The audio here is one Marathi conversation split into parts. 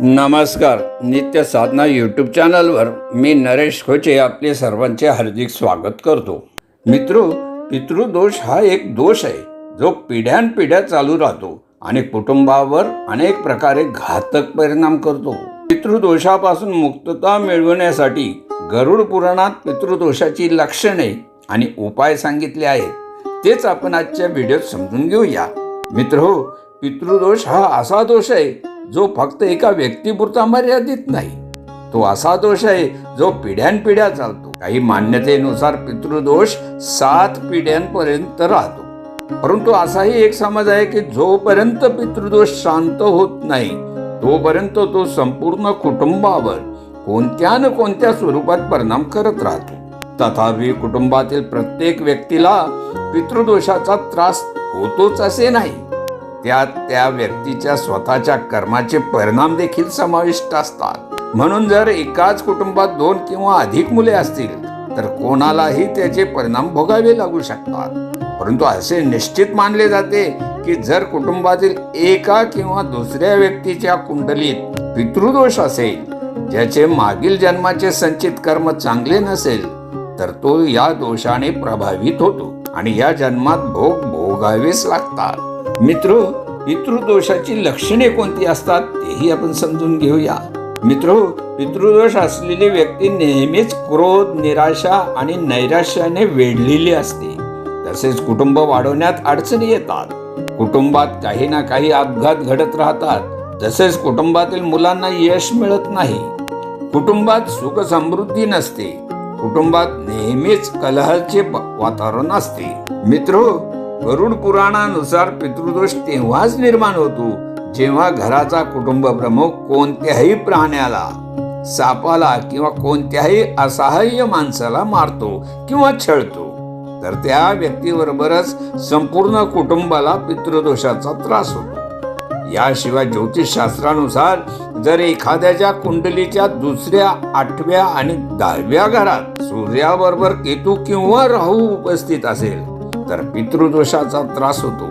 नमस्कार नित्य साधना यूट्यूब चॅनलवर मी नरेश खोचे आपले सर्वांचे हार्दिक स्वागत करतो. मित्रो पितृदोष हा एक दोष आहे जो पिढ्यानपिढ्या चालू राहतो आणि कुटुंबावर अनेक प्रकारे घातक परिणाम करतो. पितृदोषापासून मुक्तता मिळवण्यासाठी गरुड पुराणात पितृदोषाची लक्षणे आणि उपाय सांगितले आहेत. तेच आपण आजच्या व्हिडिओत समजून घेऊया. मित्र हो पितृदोष हा असा दोष आहे जो फक्त एका व्यक्तीपुरता मर्यादित नाही तो असा दोष आहे जो पिढ्यानपिढ्या चालतो. काही मान्यतेनुसार पितृदोष सात पिढ्यांपर्यंत राहतो. परंतु असाही एक समज आहे की जोपर्यंत पितृदोष शांत होत नाही तोपर्यंत तो संपूर्ण कुटुंबावर कोणत्या न कोणत्या स्वरूपात परिणाम करत राहतो. तथापि कुटुंबातील प्रत्येक व्यक्तीला पितृदोषाचा त्रास होतोच असे नाही. त्यात त्या व्यक्तीच्या स्वतःच्या कर्माचे परिणाम देखील समाविष्ट असतात. म्हणून जर एकाच कुटुंबात दोन किंवा अधिक मुले असतील तर कोणालाही त्याचे परिणाम भोगावे लागू शकतात. परंतु असे निश्चित मानले जाते की जर कुटुंबातील एका किंवा दुसऱ्या व्यक्तीच्या कुंडलीत पितृदोष असेल ज्याचे मागील जन्माचे संचित कर्म चांगले नसेल तर तो या दोषाने प्रभावित होतो आणि या जन्मात भोग भोगावेच लागतात. मित्र पितृदोषाची लक्षणे कोणती असतात तेही आपण समजून घेऊया. मित्र पितृदोष असलेली व्यक्ती नेहमीच क्रोध निराशा आणि नैराश्याने वेढलेली असते. तसेच कुटुंब वाढवण्यात अडचणी येतात. कुटुंबात काही ना काही अपघात घडत राहतात. तसेच कुटुंबातील मुलांना यश मिळत नाही. कुटुंबात सुख समृद्धी नसते. कुटुंबात नेहमीच कलहाचे वातावरण असते. मित्र वरुण पुराणानुसार पितृदोष तेव्हाच निर्माण होतो जेव्हा घराचा कुटुंब प्रमुख कोणत्याही प्राण्याला सापाला किंवा कोणत्याही असहाय्य माणसाला मारतो किंवा छळतो. तर त्या व्यक्तीबरोबरच संपूर्ण कुटुंबाला पितृदोषाचा त्रास होतो. याशिवाय ज्योतिषशास्त्रानुसार जर एखाद्याच्या कुंडलीच्या दुसऱ्या आठव्या आणि दहाव्या घरात सूर्याबरोबर केतू किंवा राहू उपस्थित असेल तर पितृदोषाचा त्रास होतो.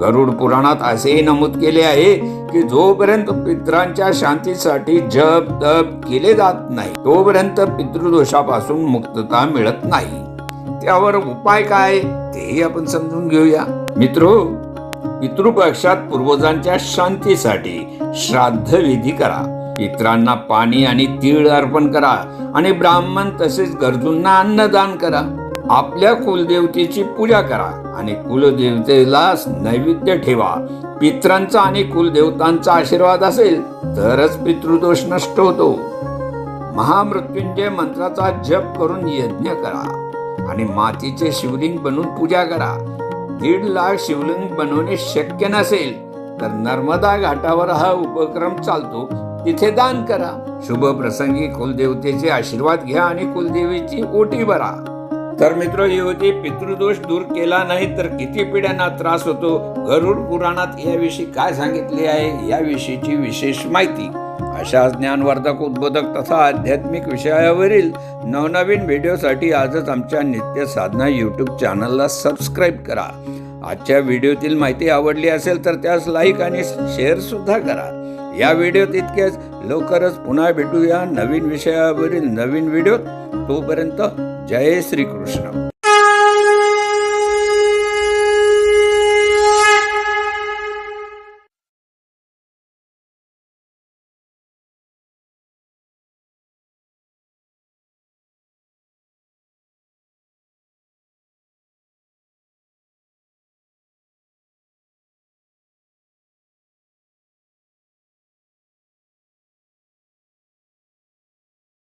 गरुड पुराणात असेही नमूद केले आहे की जोपर्यंत पित्रांच्या शांतीसाठी जप तप केले जात नाही तोपर्यंत पितृदोषापासून मुक्तता मिळत नाही. त्यावर उपाय काय तेही आपण समजून घेऊया. मित्र पितृपक्षात पूर्वजांच्या शांतीसाठी श्राद्ध विधी करा. पित्रांना पाणी आणि तीळ अर्पण करा आणि ब्राह्मण तसेच गरजूंना अन्नदान करा. आपल्या कुलदेवतेची पूजा करा आणि कुलदेवतेला नैवेद्य ठेवा. पित्रांचा आणि कुलदेवतांचा आशीर्वाद असेल तरच पितृदोष नष्ट होतो. महामृत्युंजय मंत्राचा जप करून यज्ञ करा आणि मातीचे शिवलिंग बनवून पूजा करा. दीड लाख शिवलिंग बनवणे शक्य नसेल तर नर्मदा घाटावर हा उपक्रम चालतो. तिथे दान करा. शुभ प्रसंगी कुलदेवतेचे आशीर्वाद घ्या आणि कुलदेवीची ओटी भरा. तर मित्र युवती पितृदोष दूर केला नाही तर किती पिढ्यांना त्रास होतो? गरुड पुराणात याविषयी काय सांगितले आहे? याविषयीची विशेष माहिती. अशा ज्ञानवर्धक उद्बोधक तथा आध्यात्मिक विषयावरील नवनवीन व्हिडिओसाठी आजच आमच्या नित्य साधना यूट्यूब चॅनलला सबस्क्राईब करा. आजच्या व्हिडिओतील माहिती आवडली असेल तर त्यास लाईक आणि शेअर सुद्धा करा. या व्हिडिओत इतकेच. लवकरच पुन्हा भेटूया नवीन विषयावरील नवीन व्हिडिओ तोपर्यंत जय श्रीकृष्ण